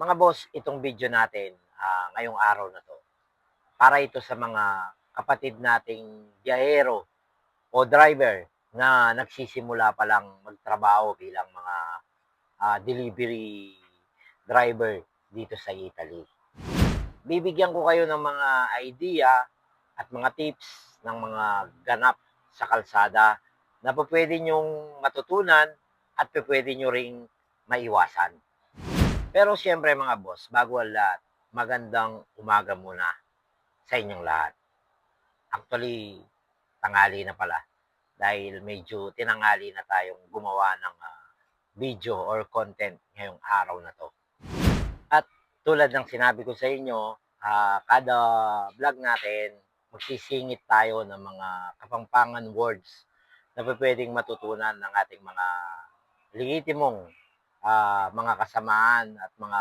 Mga boss, itong video natin ah, ngayong araw na to, para ito sa mga kapatid nating biyahero o driver na nagsisimula pa lang magtrabaho bilang mga ah, delivery driver dito sa Italy. Bibigyan ko kayo ng mga idea at mga tips ng mga ganap sa kalsada na pwede nyong matutunan at pwede nyo ring maiwasan. Pero siyempre mga boss, bago ang lahat, magandang umaga muna sa inyong lahat. Actually, tangali na pala dahil medyo tinangali na tayong gumawa ng ah, video or content ngayong araw na to. At tulad ng sinabi ko sa inyo, ah, kada vlog natin, magsisingit tayo ng mga kapampangan words na pwedeng matutunan ng ating mga legitimong ah, mga kasamaan at mga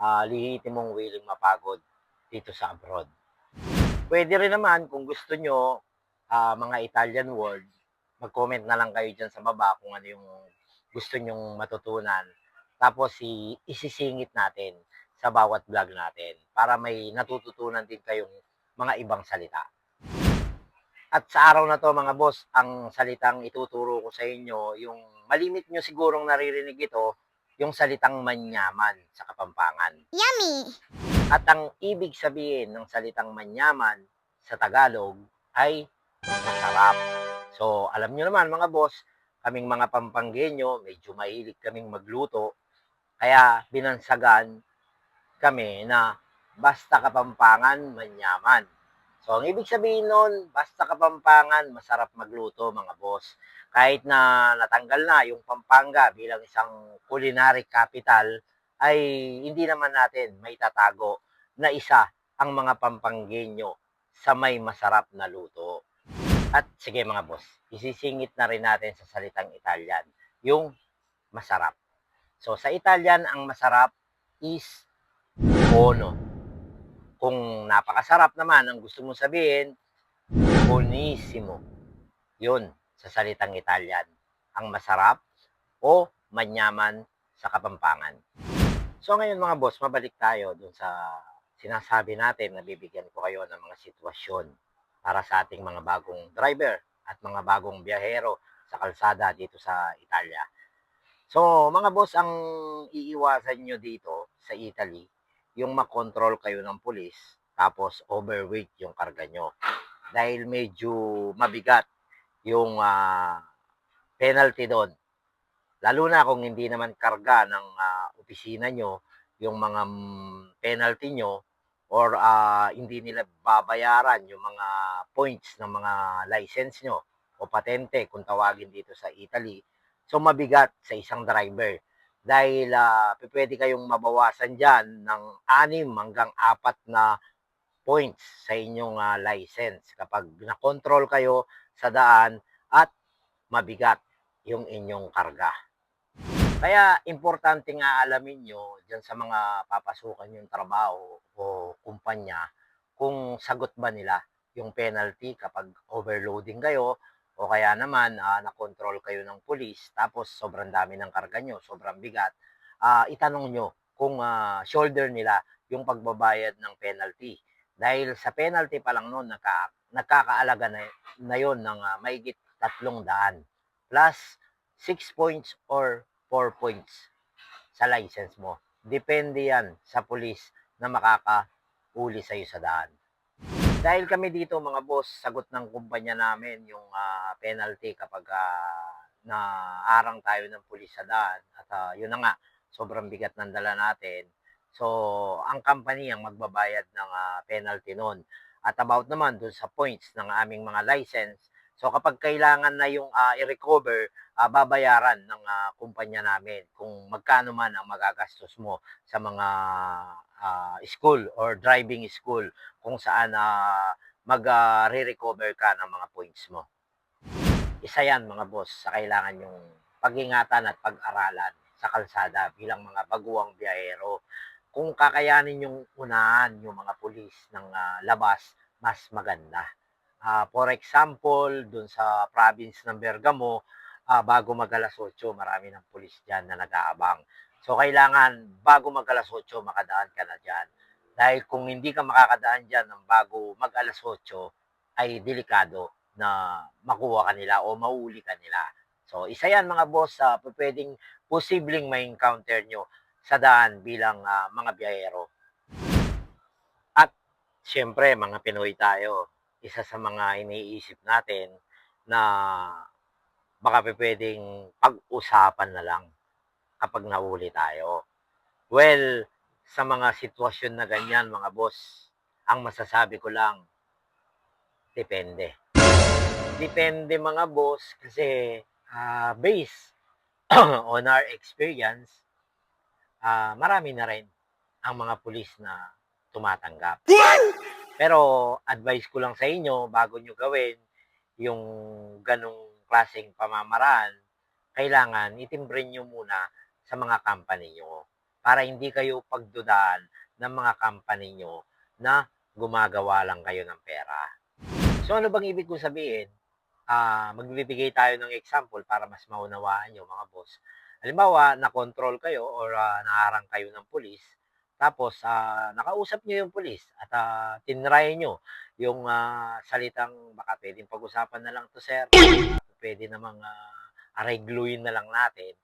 uh, lehitimong willing mapagod dito sa abroad. Pwede rin naman kung gusto nyo ah, mga Italian word, mag-comment na lang kayo dyan sa baba kung ano yung gusto nyong matutunan. Tapos i- isisingit natin sa bawat vlog natin para may natututunan din kayong mga ibang salita. At sa araw na to mga boss, ang salitang ituturo ko sa inyo, yung malimit nyo sigurong naririnig ito, yung salitang manyaman sa Kapampangan. Yummy! At ang ibig sabihin ng salitang manyaman sa Tagalog ay masarap. So, alam nyo naman mga boss, kaming mga Pampanggenyo, medyo mahilig kaming magluto. Kaya binansagan kami na basta Kapampangan, manyaman. So, ang ibig sabihin nun, basta Kapampangan, masarap magluto mga boss. Kahit na natanggal na yung Pampanga bilang isang culinary capital, ay hindi naman natin may tatago na isa ang mga Pampanggenyo sa may masarap na luto. At sige mga boss, isisingit na rin natin sa salitang Italian, yung masarap. So sa Italian, ang masarap is buono. Kung napakasarap naman ang gusto mong sabihin, buonissimo. Yun sa salitang Italian. Ang masarap o manyaman sa Kapampangan. So ngayon mga boss, mabalik tayo dun sa sinasabi natin na bibigyan ko kayo ng mga sitwasyon para sa ating mga bagong driver at mga bagong biyahero sa kalsada dito sa Italia. So mga boss, ang iiwasan nyo dito sa Italy, yung makontrol kayo ng pulis tapos overweight yung karga nyo. Dahil medyo mabigat yung ah, penalty doon. Lalo na kung hindi naman karga ng ah, opisina nyo yung mga penalty nyo or ah, hindi nila babayaran yung mga points ng mga license nyo o patente kung tawagin dito sa Italy. So mabigat sa isang driver dahil ah, pwede kayong mabawasan dyan ng anim hanggang apat na points sa inyong ah, license kapag na-control kayo sa daan at mabigat yung inyong karga. Kaya importante nga alamin nyo dyan sa mga papasukan yung trabaho o kumpanya kung sagot ba nila yung penalty kapag overloading kayo o kaya naman ah, na-control kayo ng pulis tapos sobrang dami ng karga nyo, sobrang bigat, ah, itanong nyo kung ah, shoulder nila yung pagbabayad ng penalty. Dahil sa penalty pa lang noon, naka, nagkakaalaga na, na yun ng ah, mahigit tatlong daan. Plus 6 points or 4 points sa license mo. Depende yan sa pulis na makakauli sa'yo sa daan. Dahil kami dito mga boss, sagot ng kumpanya namin yung ah, penalty kapag ah, naarang tayo ng pulis sa daan. At ah, yun na nga, sobrang bigat ng dala natin. So, ang company ang magbabayad ng ah, penalty noon. At about naman dun sa points ng aming mga license, so kapag kailangan na yung ah, i-recover, ah, babayaran ng ah, kumpanya namin kung magkano man ang magagastos mo sa mga ah, school or driving school kung saan ah, mag-re-recover ka ng mga points mo. Isa yan mga boss sa kailangan yung pag-ingatan at pag-aralan sa kalsada bilang mga baguang biyahero. Kung kakayanin yung unahan yung mga pulis ng ah, labas, mas maganda. Ah, for example, dun sa province ng Bergamo, ah, bago mag alas 8, marami ng pulis dyan na nag-aabang. So, kailangan bago mag alas 8, makadaan ka na dyan. Dahil kung hindi ka makakadaan dyan ng bago mag alas 8, ay delikado na makuha ka nila o mauli ka nila. So, isa yan mga boss sa pwedeng posibleng may encounter nyo sa daan bilang ah, mga biyahero. At syempre, mga Pinoy tayo, isa sa mga iniisip natin na baka pwedeng pag-usapan na lang kapag nahuli tayo. Well, sa mga sitwasyon na ganyan, mga boss, ang masasabi ko lang, depende. Depende mga boss kasi ah, based on our experience, ah, marami na rin ang mga pulis na tumatanggap. Pero advice ko lang sa inyo, bago nyo gawin yung ganong klaseng pamamaraan, kailangan itimbre nyo muna sa mga company nyo para hindi kayo pagdudaan ng mga company nyo na gumagawa lang kayo ng pera. So ano bang ibig kong sabihin? Ah, magbibigay tayo ng example para mas maunawaan nyo mga boss. Halimbawa, na-control kayo or ah, naharang kayo ng pulis, tapos ah, nakausap nyo yung pulis at ah, tinry nyo yung ah, salitang baka pwedeng pag-usapan na lang to sir, pwede namang uh, aregluin na lang natin.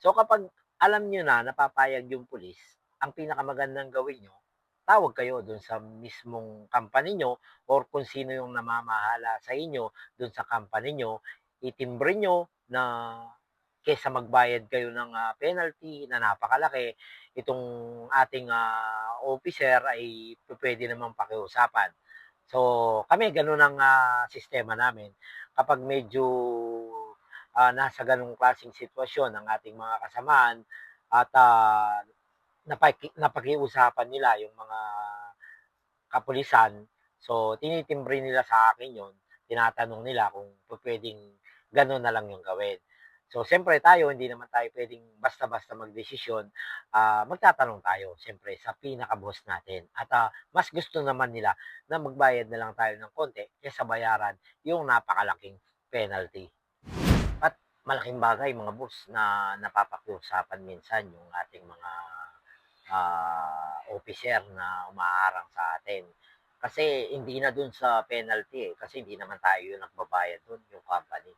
So kapag alam nyo na napapayag yung pulis, ang pinakamagandang gawin nyo, tawag kayo dun sa mismong company nyo or kung sino yung namamahala sa inyo dun sa company nyo, itimbre nyo na kesa magbayad kayo ng ah, penalty na napakalaki, itong ating ah, officer ay pwede namang pakiusapan. So, kami ganun ang ah, sistema namin. Kapag medyo ah, nasa ganung klaseng sitwasyon ng ating mga kasamaan at ah, napaki, napakiusapan nila yung mga kapulisan, so tinitimbre nila sa akin yon tinatanong nila kung pwedeng gano'n na lang yung gawin. So, siyempre tayo, hindi naman tayo pwedeng basta-basta magdesisyon. ah magtatanong tayo, siyempre, sa pinaka-boss natin. At ah, mas gusto naman nila na magbayad na lang tayo ng konti kaysa bayaran yung napakalaking penalty. Malaking bagay, mga boss, na napapakiusapan minsan yung ating mga ah, officer na umaarang sa atin. Kasi hindi na dun sa penalty eh, kasi hindi naman tayo yung nagbabayad dun, yung company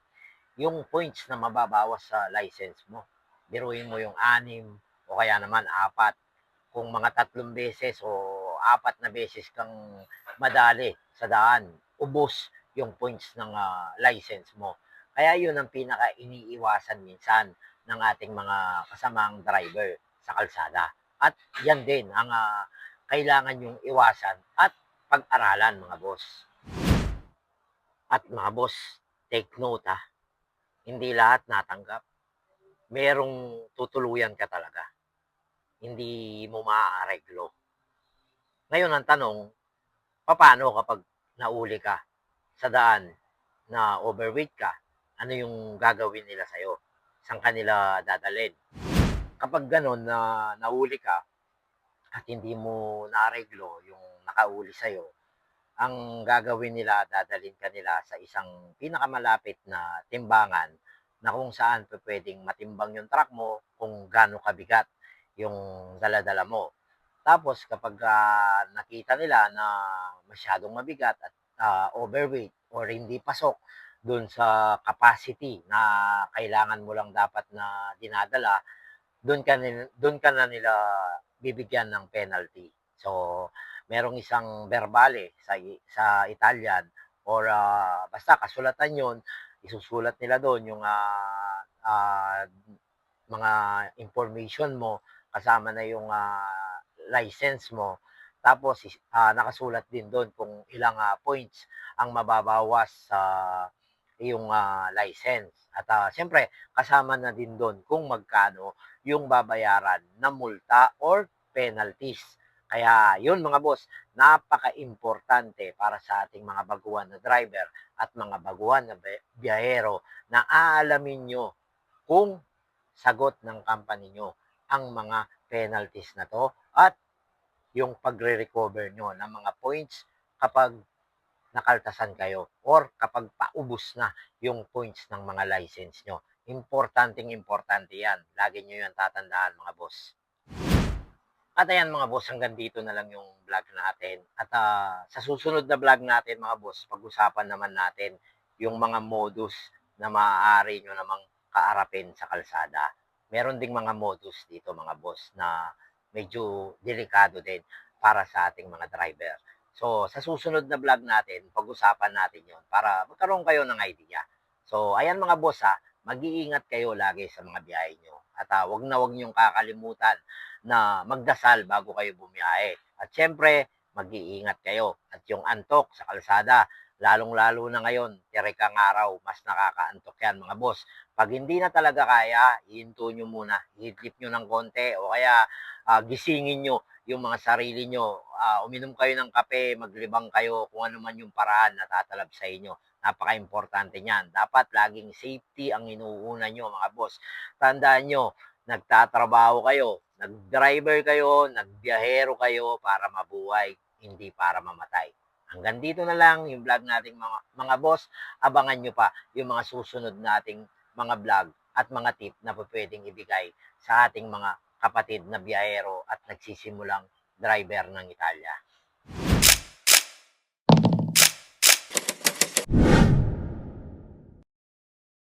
yung points na mababawas sa license mo. Biruin mo yung anim o kaya naman apat. Kung mga tatlong beses o apat na beses kang madali sa daan, ubos yung points ng ah, license mo. Kaya yun ang pinaka iniiwasan minsan ng ating mga kasamang driver sa kalsada. At yan din ang ah, kailangan yung iwasan at pag-aralan mga boss. At mga boss, take note ha hindi lahat natanggap. Merong tutuluyan ka talaga. Hindi mo maaareglo. Ngayon ang tanong, paano kapag nauli ka sa daan na overweight ka, ano yung gagawin nila sa'yo? Saan ka nila dadalhin? Kapag ganon na nauli ka at hindi mo naareglo yung nakauli sa'yo, ang gagawin nila, dadalhin ka nila sa isang pinakamalapit na timbangan na kung saan pwedeng matimbang yung truck mo kung gaano kabigat yung daladala mo. Tapos kapag ah, nakita nila na masyadong mabigat at ah, overweight or hindi pasok doon sa capacity na kailangan mo lang dapat na dinadala, doon ka, doon ka na nila bibigyan ng penalty. So, merong isang verbale sa sa Italian or ah, basta kasulatan yon isusulat nila doon yung ah, ah, mga information mo kasama na yung ah, license mo tapos ah, nakasulat din doon kung ilang ah, points ang mababawas sa iyong ah, license. At ah, siyempre kasama na din doon kung magkano yung babayaran na multa or penalties. Kaya yun mga boss, napaka-importante para sa ating mga baguhan na driver at mga baguhan na biyahero na aalamin nyo kung sagot ng company nyo ang mga penalties na to at yung pagre-recover nyo ng mga points kapag nakaltasan kayo or kapag paubos na yung points ng mga license nyo. Importanteng importante yan. Lagi nyo yan tatandaan mga boss. At ayan mga boss, hanggang dito na lang yung vlog natin. At ah, sa susunod na vlog natin mga boss, pag-usapan naman natin yung mga modus na maaari nyo namang kaarapin sa kalsada. Meron ding mga modus dito mga boss na medyo delikado din para sa ating mga driver. So, sa susunod na vlog natin, pag-usapan natin yon para magkaroon kayo ng idea. So, ayan mga boss ha, mag-iingat kayo lagi sa mga biyahe nyo. At ah, wag na wag niyong kakalimutan na magdasal bago kayo bumiyahe. At syempre, mag-iingat kayo. At yung antok sa kalsada, lalong-lalo na ngayon, tirekang araw, mas nakakaantok yan mga boss. Pag hindi na talaga kaya, ihinto nyo muna, ihidlip nyo ng konti o kaya ah, gisingin nyo yung mga sarili nyo. Ah, uminom kayo ng kape, maglibang kayo kung ano man yung paraan na tatalab sa inyo. Napaka-importante niyan. Dapat laging safety ang inuuna nyo mga boss. Tandaan nyo, nagtatrabaho kayo, nag-driver kayo, nagbiyahero kayo para mabuhay, hindi para mamatay. Hanggang dito na lang yung vlog nating mga, mga boss. Abangan nyo pa yung mga susunod nating mga vlog at mga tip na pwedeng ibigay sa ating mga kapatid na biyahero at nagsisimulang driver ng Italia.